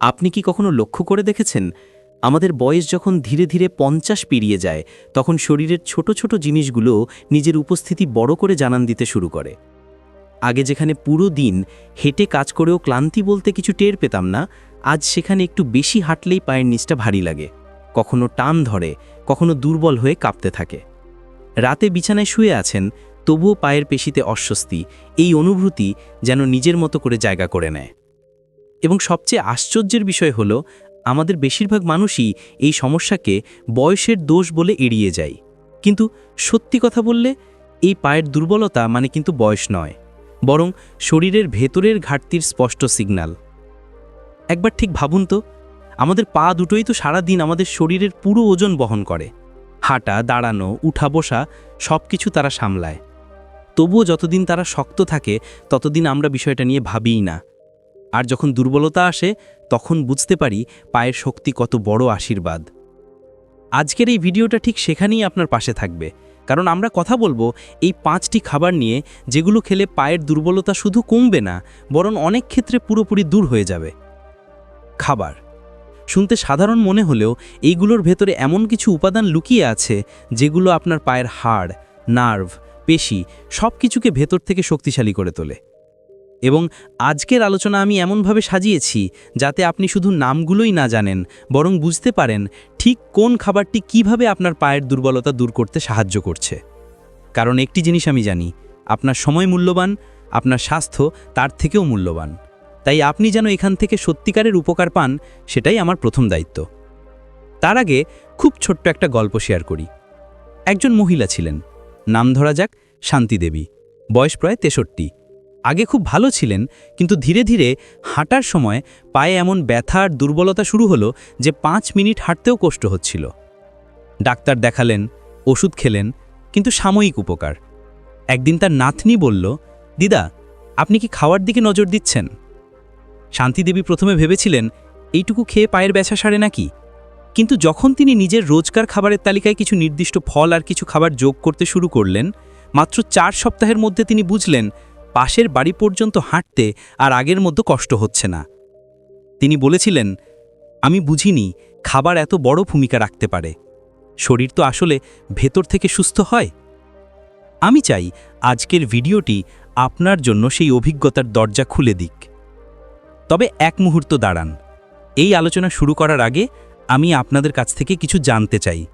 আপনি কি কখনো লক্ষ্য করে দেখেছেন? আমাদের বয়স যখন ধীরে ধীরে পঞ্চাশ পেরিয়ে যায়, তখন শরীরের ছোট ছোট জিনিসগুলো নিজের উপস্থিতি বড় করে জানান দিতে শুরু করে। আগে যেখানে পুরো দিন হেঁটে কাজ করেও ক্লান্তি বলতে কিছু টের পেতাম না, আজ সেখানে একটু বেশি হাঁটলেই পায়ের নিচটা ভারী লাগে। কখনো টান ধরে, কখনো দুর্বল হয়ে কাঁপতে থাকে। রাতে বিছানায় শুয়ে আছেন, তবুও পায়ের পেশিতে অস্বস্তি, এই অনুভূতি যেন নিজের মতো করে জায়গা করে নেয়। এবং সবচেয়ে আশ্চর্যের বিষয় হলো, আমাদের বেশিরভাগ মানুষই এই সমস্যাকে বয়সের দোষ বলে এড়িয়ে যায়। কিন্তু সত্যি কথা বললে, এই পায়ের দুর্বলতা মানে কিন্তু বয়স নয়, বরং শরীরের ভেতরের ঘাটতির স্পষ্ট সিগন্যাল। একবার ঠিক ভাবুন তো, আমাদের পা দুটোই তো সারাদিন আমাদের শরীরের পুরো ওজন বহন করে। হাঁটা, দাঁড়ানো, উঠা, বসা সব কিছু তারা সামলায়। তবুও যতদিন তারা শক্ত থাকে, ততদিন আমরা বিষয়টা নিয়ে ভাবিই না। আর যখন দুর্বলতা আসে, তখন বুঝতে পারি পায়ের শক্তি কত বড় আশীর্বাদ। আজকের এই ভিডিওটা ঠিক সেখানেই আপনার পাশে থাকবে। কারণ আমরা কথা বলব এই পাঁচটি খাবার নিয়ে, যেগুলো খেলে পায়ের দুর্বলতা শুধু কমবে না, বরং অনেক ক্ষেত্রে পুরোপুরি দূর হয়ে যাবে। খাবার। শুনতে সাধারণ মনে হলেও এইগুলোর ভেতরে এমন কিছু উপাদান লুকিয়ে আছে, যেগুলো আপনার পায়ের হাড়, নার্ভ, পেশি সব কিছুকে ভেতর থেকে শক্তিশালী করে তোলে। এবং আজকের আলোচনা আমি এমনভাবে সাজিয়েছি যাতে আপনি শুধু নামগুলোই না জানেন, বরং বুঝতে পারেন ঠিক কোন খাবারটি কীভাবে আপনার পায়ের দুর্বলতা দূর করতে সাহায্য করছে। কারণ একটি জিনিস আমি জানি, আপনার সময় মূল্যবান, আপনার স্বাস্থ্য তার থেকেও মূল্যবান। তাই আপনি যেন এখান থেকে সত্যিকারের উপকার পান, সেটাই আমার প্রথম দায়িত্ব। তার আগে খুব ছোট্ট একটা গল্প শেয়ার করি। একজন মহিলা ছিলেন, নাম ধরা যাক শান্তিদেবী বয়স প্রায় তেষট্টি। আগে খুব ভালো ছিলেন, কিন্তু ধীরে ধীরে হাঁটার সময় পায়ে এমন ব্যথা আর দুর্বলতা শুরু হলো যে পাঁচ মিনিট হাঁটতেও কষ্ট হচ্ছিল। ডাক্তার দেখালেন, ওষুধ খেলেন, কিন্তু সাময়িক উপকার। একদিন তার নাতনি বলল, দিদা, আপনি কি খাওয়ার দিকে নজর দিচ্ছেন? শান্তিদেবী প্রথমে ভেবেছিলেন, এইটুকু খেয়ে পায়ের ব্যথা সারে নাকি? কিন্তু যখন তিনি নিজের রোজকার খাবারের তালিকায় কিছু নির্দিষ্ট ফল আর কিছু খাবার যোগ করতে শুরু করলেন, মাত্র চার সপ্তাহের মধ্যে তিনি বুঝলেন পাশের বাড়ি পর্যন্ত হাঁটতে আর আগের মতো কষ্ট হচ্ছে না। তিনি বলেছিলেন, আমি বুঝিনি খাবার এত বড় ভূমিকা রাখতে পারে। শরীর তো আসলে ভেতর থেকে সুস্থ হয়। আমি চাই আজকের ভিডিওটি আপনার জন্য সেই অভিজ্ঞতার দরজা খুলে দিক। তবে এক মুহূর্ত দাঁড়ান। এই আলোচনা শুরু করার আগে আমি আপনাদের কাছ থেকে কিছু জানতে চাই।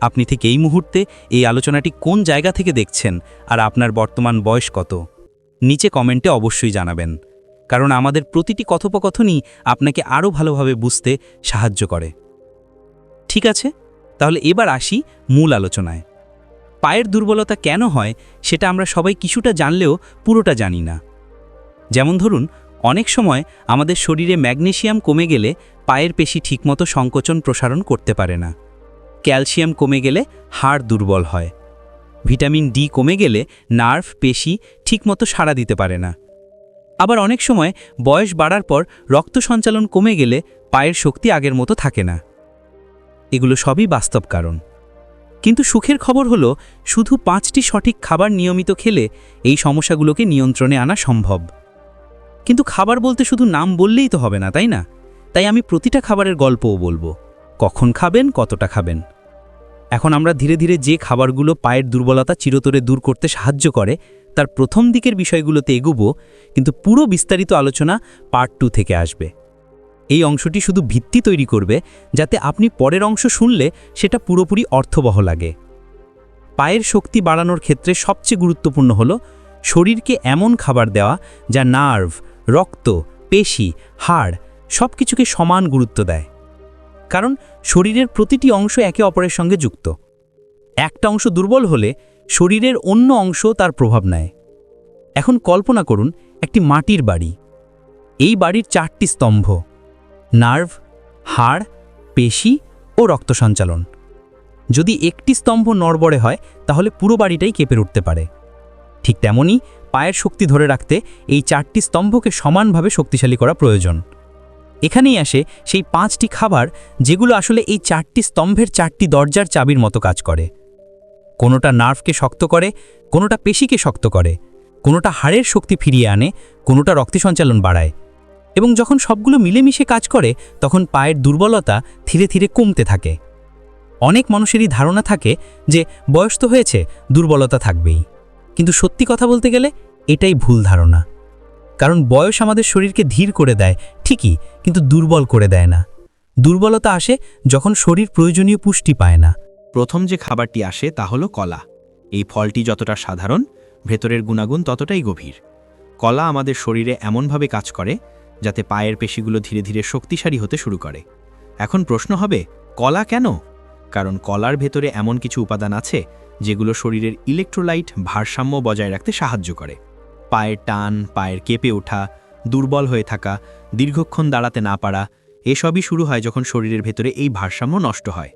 আপনি ঠিক এই মুহূর্তে এই আলোচনাটি কোন জায়গা থেকে দেখছেন আর আপনার বর্তমান বয়স কত? নিচে কমেন্টে অবশ্যই জানাবেন। কারণ আমাদের প্রতিটি কথোপকথনই আপনাকে আরও ভালোভাবে বুঝতে সাহায্য করে। ঠিক আছে? তাহলে এবার আসি মূল আলোচনায়। পায়ের দুর্বলতা কেন হয় সেটা আমরা সবাই কিছুটা জানলেও পুরোটা জানি না। যেমন ধরুন, অনেক সময় আমাদের শরীরে ম্যাগনেশিয়াম কমে গেলে পায়ের পেশি ঠিকমতো সংকোচন প্রসারণ করতে পারে না। ক্যালসিয়াম কমে গেলে হাড় দুর্বল হয়। ভিটামিন ডি কমে গেলে নার্ভ, পেশি ঠিকমতো সাড়া দিতে পারে না। আবার অনেক সময় বয়স বাড়ার পর রক্ত সঞ্চালন কমে গেলে পায়ের শক্তি আগের মতো থাকে না। এগুলো সবই বাস্তব কারণ। কিন্তু সুখের খবর হলো, শুধু পাঁচটি সঠিক খাবার নিয়মিত খেলে এই সমস্যাগুলোকে নিয়ন্ত্রণে আনা সম্ভব। কিন্তু খাবার বলতে শুধু নাম বললেই তো হবে না, তাই না? তাই আমি প্রতিটা খাবারের গল্পও বলব। কখন খাবেন, কতটা খাবেন? এখন আমরা ধীরে ধীরে যে খাবারগুলো পায়ের দুর্বলতা চিরতরে দূর করতে সাহায্য করে, তার প্রথম দিকের বিষয়গুলোতে এগুব, কিন্তু পুরো বিস্তারিত আলোচনা পার্ট টু থেকে আসবে। এই অংশটি শুধু ভিত্তি তৈরি করবে, যাতে আপনি পরের অংশ শুনলে সেটা পুরোপুরি অর্থবহ লাগে। পায়ের শক্তি বাড়ানোর ক্ষেত্রে সবচেয়ে গুরুত্বপূর্ণ হল, শরীরকে এমন খাবার দেওয়া যা নার্ভ, রক্ত, পেশি, হাড় সব কিছুকে সমান গুরুত্ব দেয়। কারণ শরীরের প্রতিটি অংশ একে অপরের সঙ্গে যুক্ত। একটা অংশ দুর্বল হলে শরীরের অন্য অংশ তার প্রভাব নেয়। এখন কল্পনা করুন, একটি মাটির বাড়ি। এই বাড়ির চারটি স্তম্ভ, নার্ভ, হাড়, পেশি ও রক্ত সঞ্চালন। যদি একটি স্তম্ভ নড়বড়ে হয়, তাহলে পুরো বাড়িটাই কেঁপে উঠতে পারে। ঠিক তেমনই পায়ের শক্তি ধরে রাখতে এই চারটি স্তম্ভকে সমানভাবে শক্তিশালী করা প্রয়োজন। এখানেই আসে সেই পাঁচটি খাবার যেগুলো আসলে এই চারটি স্তম্ভের চারটি দরজার চাবির মতো কাজ করে। কোনোটা নার্ভকে শক্ত করে, কোনোটা পেশিকে শক্ত করে, কোনোটা হাড়ের শক্তি ফিরিয়ে আনে, কোনোটা রক্তি সঞ্চালন বাড়ায়। এবং যখন সবগুলো মিলেমিশে কাজ করে, তখন পায়ের দুর্বলতা ধীরে ধীরে কমতে থাকে। অনেক মানুষেরই ধারণা থাকে যে বয়স তো হয়েছে, দুর্বলতা থাকবেই। কিন্তু সত্যি কথা বলতে গেলে এটাই ভুল ধারণা। কারণ বয়স আমাদের শরীরকে ধীর করে দেয়, ঠিকই, কিন্তু দুর্বল করে দেয় না। দুর্বলতা আসে যখন শরীর প্রয়োজনীয় পুষ্টি পায় না। প্রথম যে খাবারটি আসে তা হলো কলা। এই ফলটি যতটা সাধারণ, ভেতরের গুণাগুণ ততটাই গভীর। কলা আমাদের শরীরে এমনভাবে কাজ করে, যাতে পায়ের পেশিগুলো ধীরে ধীরে শক্তিশালী হতে শুরু করে। এখন প্রশ্ন হবে, কলা কেন? কারণ কলার ভেতরে এমন কিছু উপাদান আছে, যেগুলো শরীরের ইলেকট্রোলাইট ভারসাম্য বজায় রাখতে সাহায্য করে। পায়ের টান, পায়ের কেঁপে ওঠা, দুর্বল হয়ে থাকা, দীর্ঘক্ষণ দাঁড়াতে না পারা, এসবই শুরু হয় যখন শরীরের ভেতরে এই ভারসাম্য নষ্ট হয়।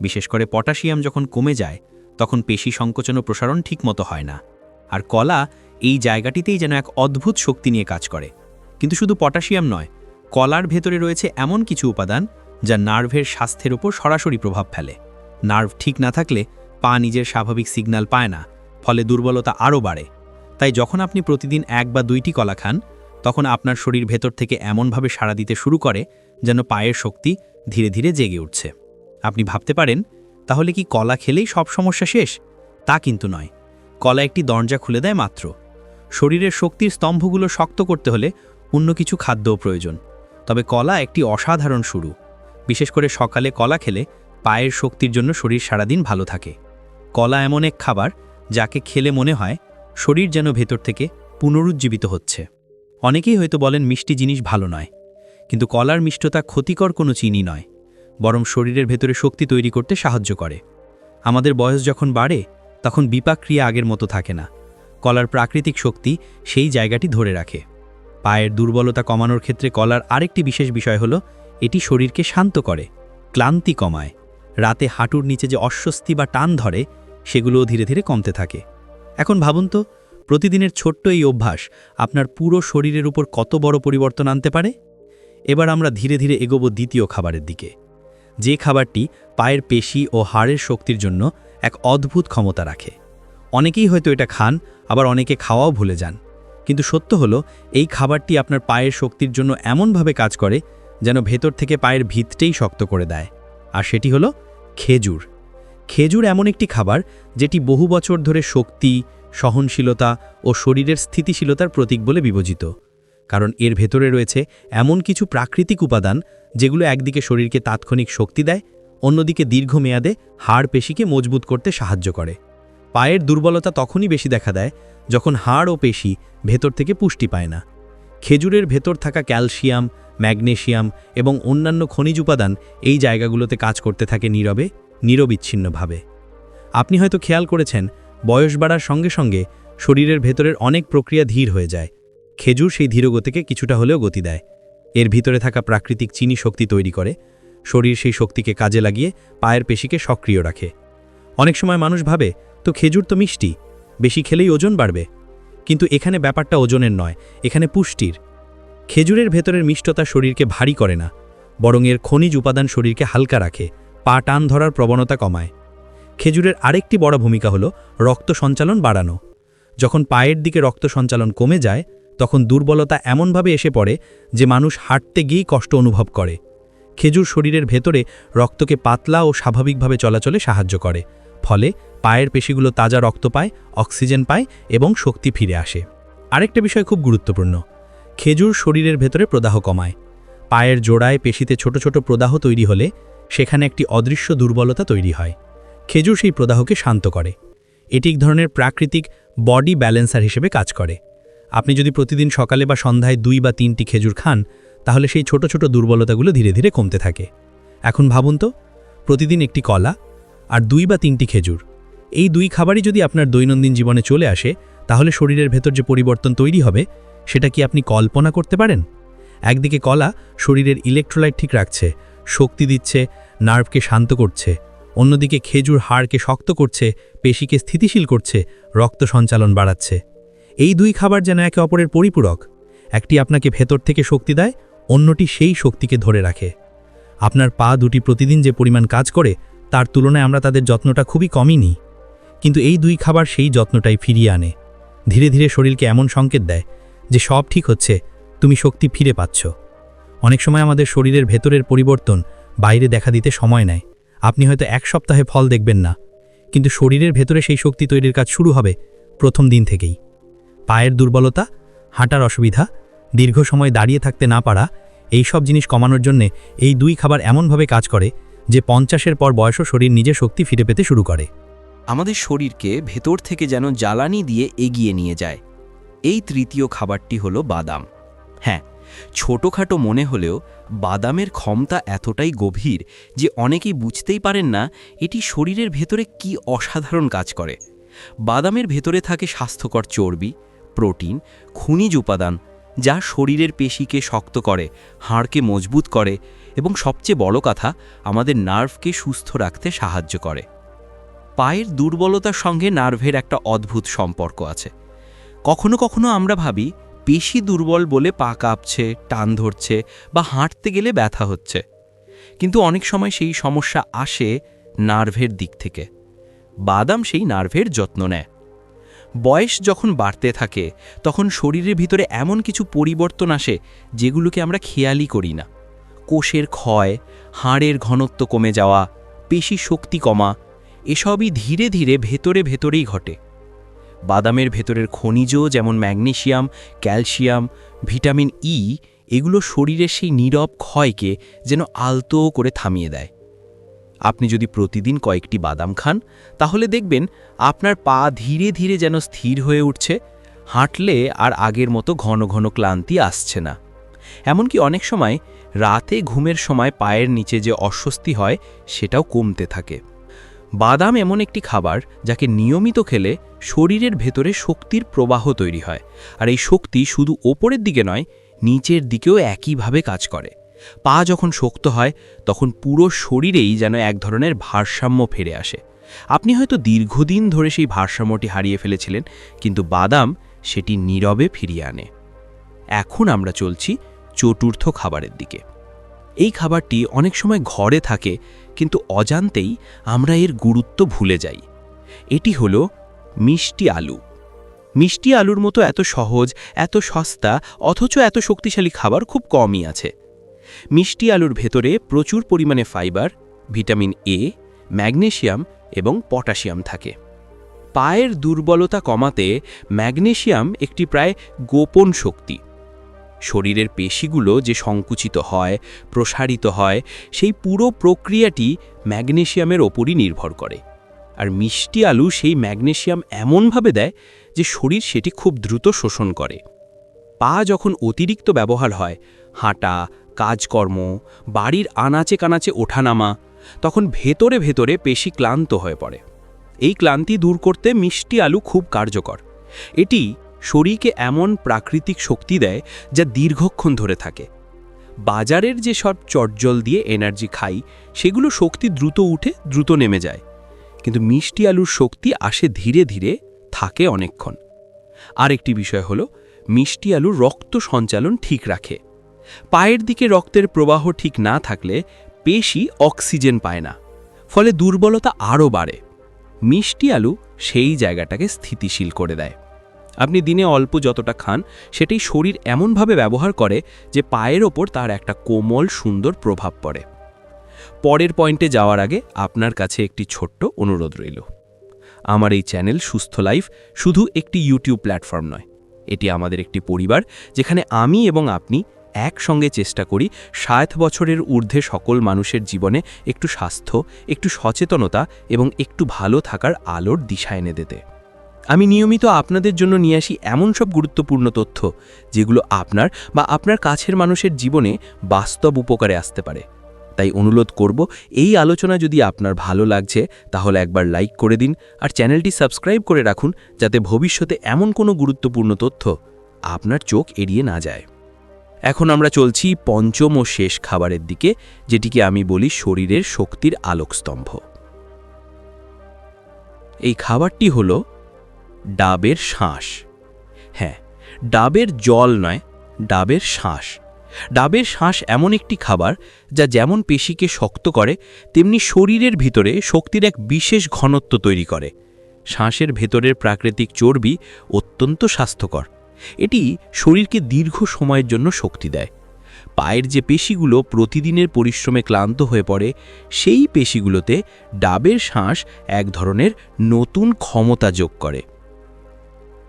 বিশেষ করে পটাশিয়াম যখন কমে যায়, তখন পেশি সংকোচন ও প্রসারণ ঠিকমতো হয় না। আর কলা এই জায়গাটিতেই যেন এক অদ্ভুত শক্তি নিয়ে কাজ করে। কিন্তু শুধু পটাশিয়াম নয়, কলার ভেতরে রয়েছে এমন কিছু উপাদান যা নার্ভের স্বাস্থ্যের উপর সরাসরি প্রভাব ফেলে। নার্ভ ঠিক না থাকলে পা নিজের স্বাভাবিক সিগন্যাল পায় না, ফলে দুর্বলতা আরও বাড়ে। তাই যখন আপনি প্রতিদিন এক বা দুইটি কলা খান, তখন আপনার শরীর ভেতর থেকে এমনভাবে সাড়া দিতে শুরু করে যেন পায়ের শক্তি ধীরে ধীরে জেগে উঠছে। আপনি ভাবতে পারেন, তাহলে কি কলা খেলেই সব সমস্যা শেষ? তা কিন্তু নয়। কলা একটি দরজা খুলে দেয় মাত্র। শরীরের শক্তির স্তম্ভগুলো শক্ত করতে হলে অন্য কিছু খাদ্যও প্রয়োজন। তবে কলা একটি অসাধারণ শুরু। বিশেষ করে সকালে কলা খেলে পায়ের শক্তির জন্য শরীর সারাদিন ভালো থাকে। কলা এমন এক খাবার যাকে খেলে মনে হয় শরীর যেন ভেতর থেকে পুনরুজ্জীবিত হচ্ছে। অনেকেই হয়তো বলেন মিষ্টি জিনিস ভালো নয়, কিন্তু কলার মিষ্টতা ক্ষতিকর কোনো চিনি নয়, বরং শরীরের ভেতরে শক্তি তৈরি করতে সাহায্য করে। আমাদের বয়স যখন বাড়ে, তখন বিপাক ক্রিয়া আগের মতো থাকে না। কলার প্রাকৃতিক শক্তি সেই জায়গাটি ধরে রাখে। পায়ের দুর্বলতা কমানোর ক্ষেত্রে কলার আরেকটি বিশেষ বিষয় হলো, এটি শরীরকে শান্ত করে, ক্লান্তি কমায়। রাতে হাঁটুর নিচে যে অস্বস্তি বা টান ধরে, সেগুলোও ধীরে ধীরে কমতে থাকে। এখন ভাবুন তো, প্রতিদিনের ছোট্ট এই অভ্যাস আপনার পুরো শরীরের উপর কত বড় পরিবর্তন আনতে পারে? এবার আমরা ধীরে ধীরে এগোবো দ্বিতীয় খাবারের দিকে। যে খাবারটি পায়ের পেশি ও হাড়ের শক্তির জন্য এক অদ্ভুত ক্ষমতা রাখে। অনেকেই হয়তো এটা খান, আবার অনেকে খাওয়াও ভুলে যান। কিন্তু সত্য হলো, এই খাবারটি আপনার পায়ের শক্তির জন্য এমনভাবে কাজ করে যেন ভেতর থেকে পায়ের ভিতটেই শক্ত করে দেয়। আর সেটি হলো খেজুর। খেজুর এমন একটি খাবার যেটি বহু বছর ধরে শক্তি, সহনশীলতা ও শরীরের স্থিতিশীলতার প্রতীক বলে বিবেচিত। কারণ এর ভেতরে রয়েছে এমন কিছু প্রাকৃতিক উপাদান যেগুলো একদিকে শরীরকে তাৎক্ষণিক শক্তি দেয়, অন্যদিকে দীর্ঘমেয়াদে হাড় পেশিকে মজবুত করতে সাহায্য করে। পায়ের দুর্বলতা তখনই বেশি দেখা দেয় যখন হাড় ও পেশি ভেতর থেকে পুষ্টি পায় না। খেজুরের ভেতর থাকা ক্যালসিয়াম ম্যাগনেশিয়াম এবং অন্যান্য খনিজ উপাদান এই জায়গাগুলোতে কাজ করতে থাকে নীরবে নিরবিচ্ছিন্নভাবে। আপনি হয়তো খেয়াল করেছেন, বয়স বাড়ার সঙ্গে সঙ্গে শরীরের ভেতরের অনেক প্রক্রিয়া ধীর হয়ে যায়। খেজুর সেই ধীরগতিকে কিছুটা হলেও গতি দেয়। এর ভিতরে থাকা প্রাকৃতিক চিনি শক্তি তৈরি করে, শরীর সেই শক্তিকে কাজে লাগিয়ে পায়ের পেশিকে সক্রিয় রাখে। অনেক সময় মানুষ ভাবে, তো খেজুর তো মিষ্টি, বেশি খেলেই ওজন বাড়বে। কিন্তু এখানে ব্যাপারটা ওজনের নয়, এখানে পুষ্টির। খেজুরের ভেতরের মিষ্টতা শরীরকে ভারী করে না, বরং এর খনিজ উপাদান শরীরকে হালকা রাখে। পা টান ধরার প্রবণতা কমায়। খেজুরের আরেকটি বড় ভূমিকা হল রক্ত সঞ্চালন বাড়ানো। যখন পায়ের দিকে রক্ত সঞ্চালন কমে যায়, তখন দুর্বলতা এমনভাবে এসে পড়ে যে মানুষ হাঁটতে গিয়েই কষ্ট অনুভব করে। খেজুর শরীরের ভেতরে রক্তকে পাতলা ও স্বাভাবিকভাবে চলাচলে সাহায্য করে, ফলে পায়ের পেশিগুলো তাজা রক্ত পায়, অক্সিজেন পায় এবং শক্তি ফিরে আসে। আরেকটা বিষয় খুব গুরুত্বপূর্ণ, খেজুর শরীরের ভেতরে প্রদাহ কমায়। পায়ের জোড়ায় পেশিতে ছোট ছোট প্রদাহ তৈরি হলে সেখানে একটি অদৃশ্য দুর্বলতা তৈরি হয়। খেজুর সেই প্রদাহকে শান্ত করে। এটি এক ধরনের প্রাকৃতিক বডি ব্যালেন্সার হিসেবে কাজ করে। আপনি যদি প্রতিদিন সকালে বা সন্ধ্যায় দুই বা তিনটি খেজুর খান, তাহলে সেই ছোট ছোট দুর্বলতাগুলো ধীরে ধীরে কমতে থাকে। এখন ভাবুন তো, প্রতিদিন একটি কলা আর দুই বা তিনটি খেজুর। এই দুই খাবারই যদি আপনার দৈনন্দিন জীবনে চলে আসে, তাহলে শরীরের ভেতর যে পরিবর্তন তৈরি হবে, সেটা কি আপনি কল্পনা করতে পারেন? একদিকে কলা শরীরের ইলেকট্রোলাইট ঠিক রাখছে শক্তি দিচ্ছে, নার্ভকে শান্ত করছে, অন্যদিকে খেজুর হাড়কে শক্ত করছে, পেশিকে স্থিতিশীল করছে, রক্ত সঞ্চালন বাড়াচ্ছে। এই দুই খাবার যেন একে অপরের পরিপূরক। একটি আপনাকে ভেতর থেকে শক্তি দেয়, অন্যটি সেই শক্তিকে ধরে রাখে। আপনার পা দুটি প্রতিদিন যে পরিমাণ কাজ করে, তার তুলনায় আমরা তাদের যত্নটা খুবই কমই নিই। কিন্তু এই দুই খাবার সেই যত্নটাই ফিরিয়ে আনে। ধীরে ধীরে শরীরকে এমন সংকেত দেয় যে সব ঠিক হচ্ছে, তুমি শক্তি ফিরে পাচ্ছ। অনেক সময় আমাদের শরীরের ভেতরের পরিবর্তন বাইরে দেখা দিতে সময় নেয়। আপনি হয়তো এক সপ্তাহে ফল দেখবেন না। কিন্তু শরীরের ভেতরে সেই শক্তি তৈরির কাজ শুরু হবে প্রথম দিন থেকেই। পায়ের দুর্বলতা, হাঁটার অসুবিধা, দীর্ঘ সময় দাঁড়িয়ে থাকতে না পারা, এই সব জিনিস কমানোর জন্যে এই দুই খাবার এমনভাবে কাজ করে যে পঞ্চাশের পর বয়সও শরীর নিজের শক্তি ফিরে পেতে শুরু করে। আমাদের শরীরকে ভেতর থেকে যেন জ্বালানি দিয়ে এগিয়ে নিয়ে যায়। এই তৃতীয় খাবারটি হলো বাদাম। হ্যাঁ ছোটোখাটো মনে হলেও বাদামের ক্ষমতা এতটাই গভীর যে অনেকেই বুঝতেই পারেন না এটি শরীরের ভেতরে কি অসাধারণ কাজ করে। বাদামের ভেতরে থাকে স্বাস্থ্যকর চর্বি, প্রোটিন, খনিজ উপাদান, যা শরীরের পেশিকে শক্ত করে, হাড়কে মজবুত করে এবং সবচেয়ে বড় কথা, আমাদের নার্ভকে সুস্থ রাখতে সাহায্য করে। পায়ের দুর্বলতার সঙ্গে নার্ভের একটা অদ্ভুত সম্পর্ক আছে। কখনো কখনো আমরা ভাবি পেশি দুর্বল বলে পা কাঁপছে, টান ধরছে বা হাঁটতে গেলে ব্যথা হচ্ছে। কিন্তু অনেক সময় সেই সমস্যা আসে নার্ভের দিক থেকে। বাদাম সেই নার্ভের যত্ন নেয়। বয়স যখন বাড়তে থাকে, তখন শরীরের ভিতরে এমন কিছু পরিবর্তন আসে যেগুলোকে আমরা খেয়ালই করি না। কোষের ক্ষয়, হাড়ের ঘনত্ব কমে যাওয়া, পেশি শক্তি কমা, এসবই ধীরে ধীরে ভেতরে ভেতরেই ঘটে। বাদামের ভেতরের খনিজ যেমন ম্যাগনেশিয়াম, ক্যালসিয়াম, ভিটামিন ই এগুলো শরীরের সেই নীরব ক্ষয়কে যেন আলতো করে থামিয়ে দেয়। আপনি যদি প্রতিদিন কয়েকটি বাদাম খান, তাহলে দেখবেন আপনার পা ধীরে ধীরে যেন স্থির হয়ে উঠছে, হাঁটলে আর আগের মতো ঘন ঘন ক্লান্তি আসছে না। এমনকি অনেক সময় রাতে ঘুমের সময় পায়ের নিচে যে অস্বস্তি হয়, সেটাও কমতে থাকে। বাদাম এমন একটি খাবার যাকে নিয়মিত খেলে শরীরের ভেতরে শক্তির প্রবাহ তৈরি হয়। আর এই শক্তি শুধু ওপরের দিকে নয়, নিচের দিকেও একইভাবে কাজ করে। পা যখন শক্ত হয়, তখন পুরো শরীরেই যেন এক ধরনের ভারসাম্য ফিরে আসে। আপনি হয়তো দীর্ঘদিন ধরে সেই ভারসাম্যটি হারিয়ে ফেলেছিলেন, কিন্তু বাদাম সেটি নীরবে ফিরিয়ে আনে। এখন আমরা চলছি চতুর্থ খাবারের দিকে। এই খাবারটি অনেক সময় ঘরে থাকে, কিন্তু অজান্তেই আমরা এর গুরুত্ব ভুলে যাই। এটি হলো মিষ্টি আলু। মিষ্টি আলুর মতো এত সহজ, এত সস্তা, অথচ এত শক্তিশালী খাবার খুব কমই আছে। মিষ্টি আলুর ভেতরে প্রচুর পরিমাণে ফাইবার, ভিটামিন এ ম্যাগনেসিয়াম এবং পটাশিয়াম থাকে। পায়ের দুর্বলতা কমাতে ম্যাগনেসিয়াম একটি প্রায় গোপন শক্তি। শরীরের পেশিগুলো যে সংকুচিত হয়, প্রসারিত হয়, সেই পুরো প্রক্রিয়াটি ম্যাগনেশিয়ামের ওপরই নির্ভর করে। আর মিষ্টি আলু সেই ম্যাগনেশিয়াম এমনভাবে দেয় যে শরীর সেটি খুব দ্রুত শোষণ করে। পা যখন অতিরিক্ত ব্যবহার হয়, হাঁটা, কাজকর্ম, বাড়ির আনাচে কানাচে ওঠানামা, তখন ভেতরে ভেতরে পেশি ক্লান্ত হয়ে পড়ে। এই ক্লান্তি দূর করতে মিষ্টি আলু খুব কার্যকর। এটি শরীরকে এমন প্রাকৃতিক শক্তি দেয় যা দীর্ঘক্ষণ ধরে থাকে। বাজারের যে সব চটজল দিয়ে এনার্জি খাই, সেগুলো শক্তি দ্রুত উঠে দ্রুত নেমে যায়। কিন্তু মিষ্টি আলুর শক্তি আসে ধীরে ধীরে, থাকে অনেকক্ষণ। আরেকটি বিষয় হলো, মিষ্টি আলুর রক্ত সঞ্চালন ঠিক রাখে। পায়ের দিকে রক্তের প্রবাহ ঠিক না থাকলে পেশি অক্সিজেন পায় না, ফলে দুর্বলতা আরও বাড়ে। মিষ্টি আলু সেই জায়গাটাকে স্থিতিশীল করে দেয়। আপনি দিনে অল্প যতটা খান সেটাই শরীর এমনভাবে ব্যবহার করে যে পায়ের ওপর তার একটা কোমল, সুন্দর প্রভাব পড়ে। পরের পয়েন্টে যাওয়ার আগে আপনার কাছে একটি ছোট্ট অনুরোধ রইল। আমার এই চ্যানেল সুস্থ লাইফ শুধু একটি ইউটিউব প্ল্যাটফর্ম নয়, এটি আমাদের একটি পরিবার যেখানে আমি এবং আপনি একসঙ্গে চেষ্টা করি ষাট বছরের ঊর্ধ্বে সকল মানুষের জীবনে একটু স্বাস্থ্য, একটু সচেতনতা এবং একটু ভালো থাকার আলোর দিশা এনে দিতে। আমি নিয়মিত আপনাদের জন্য নিয়ে আসি এমন সব গুরুত্বপূর্ণ তথ্য, যেগুলো আপনার বা আপনার কাছের মানুষের জীবনে বাস্তব উপকারে আসতে পারে। তাই অনুরোধ করব, এই আলোচনা যদি আপনার ভালো লাগছে, তাহলে একবার লাইক করে দিন আর চ্যানেলটি সাবস্ক্রাইব করে রাখুন, যাতে ভবিষ্যতে এমন কোনো গুরুত্বপূর্ণ তথ্য আপনার চোখ এড়িয়ে না যায়। এখন আমরা চলছি পঞ্চম ও শেষ খাবারের দিকে, যেটিকে আমি বলি শরীরের শক্তির আলোকস্তম্ভ। এই খাবারটি হল ডাবের শ্বাস হ্যাঁ ডাবের জল নয়, ডাবের শ্বাস ডাবের শ্বাস এমন একটি খাবার যা যেমন পেশিকে শক্ত করে, তেমনি শরীরের ভিতরে শক্তির এক বিশেষ ঘনত্ব তৈরি করে। শ্বাসের ভেতরের প্রাকৃতিক চর্বি অত্যন্ত স্বাস্থ্যকর। এটি শরীরকে দীর্ঘ সময়ের জন্য শক্তি দেয়। পায়ের যে পেশিগুলো প্রতিদিনের পরিশ্রমে ক্লান্ত হয়ে পড়ে, সেই পেশিগুলোতে ডাবের শ্বাস এক ধরনের নতুন ক্ষমতা যোগ করে।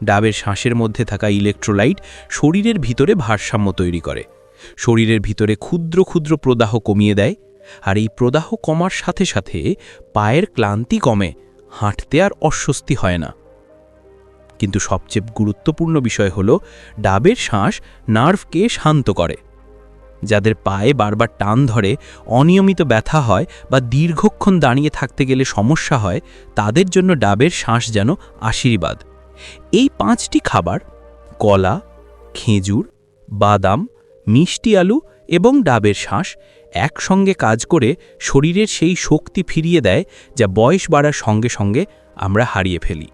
ডাবের শ্বাসের মধ্যে থাকা ইলেকট্রোলাইট শরীরের ভিতরে ভারসাম্য তৈরি করে। শরীরের ভিতরে ক্ষুদ্র ক্ষুদ্র প্রদাহ কমিয়ে দেয় আর এই প্রদাহ কমার সাথে সাথে পায়ের ক্লান্তি কমে, হাঁটতে আর অস্বস্তি হয় না। কিন্তু সবচেয়ে গুরুত্বপূর্ণ বিষয় হল ডাবের শ্বাস নার্ভকে শান্ত করে। যাদের পায়ে বারবার টান ধরে, অনিয়মিত ব্যথা হয় বা দীর্ঘক্ষণ দাঁড়িয়ে থাকতে গেলে সমস্যা হয়, তাদের জন্য ডাবের শ্বাস যেন আশীর্বাদ। এই পাঁচটি খাবার কলা, খেজুর, বাদাম, মিষ্টি আলু এবং ডাবের শ্বাস একসঙ্গে কাজ করে শরীরের সেই শক্তি ফিরিয়ে দেয় যা বয়স বাড়ার সঙ্গে সঙ্গে আমরা হারিয়ে ফেলি।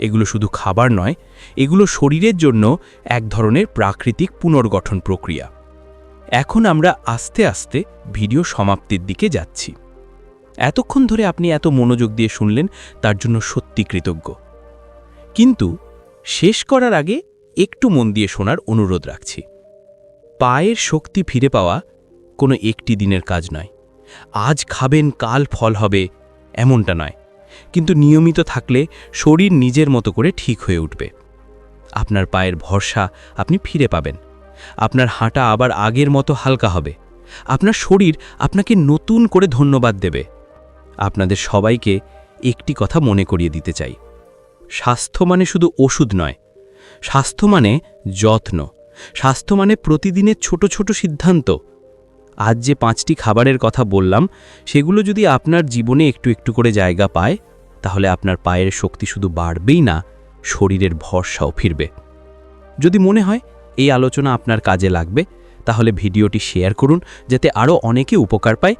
এগুলো শুধু খাবার নয়, এগুলো শরীরের জন্য এক ধরনের প্রাকৃতিক পুনর্গঠন প্রক্রিয়া। এখন আমরা আস্তে আস্তে ভিডিও সমাপ্তির দিকে যাচ্ছি। এতক্ষণ ধরে আপনি এত মনোযোগ দিয়ে শুনলেন, তার জন্য সত্যি কৃতজ্ঞ। কিন্তু শেষ করার আগে একটু মন দিয়ে শোনার অনুরোধ রাখছি। পায়ের শক্তি ফিরে পাওয়া কোনো একটি দিনের কাজ নয়। আজ খাবেন, কাল ফল হবে, এমনটা নয়। কিন্তু নিয়মিত থাকলে শরীর নিজের মতো করে ঠিক হয়ে উঠবে। আপনার পায়ের ভরসা আপনি ফিরে পাবেন। আপনার হাঁটা আবার আগের মতো হালকা হবে। আপনার শরীর আপনাকে নতুন করে ধন্যবাদ দেবে। আপনাদের সবাইকে একটি কথা মনে করিয়ে দিতে চাই। স্বাস্থ্য মানে শুধু ওষুধ নয়। স্বাস্থ্য মানে যত্ন। স্বাস্থ্য মানে প্রতিদিনের ছোট ছোট সিদ্ধান্ত। আজ যে পাঁচটি খাবারের কথা বললাম, সেগুলো যদি আপনার জীবনে একটু একটু করে জায়গা পায়, তাহলে আপনার পায়ের শক্তি শুধু বাড়বেই না, শরীরের ভরসাও ফিরবে। যদি মনে হয় এই আলোচনা আপনার কাজে লাগবে, তাহলে ভিডিওটি শেয়ার করুন, যাতে আরও অনেকে উপকার পায়।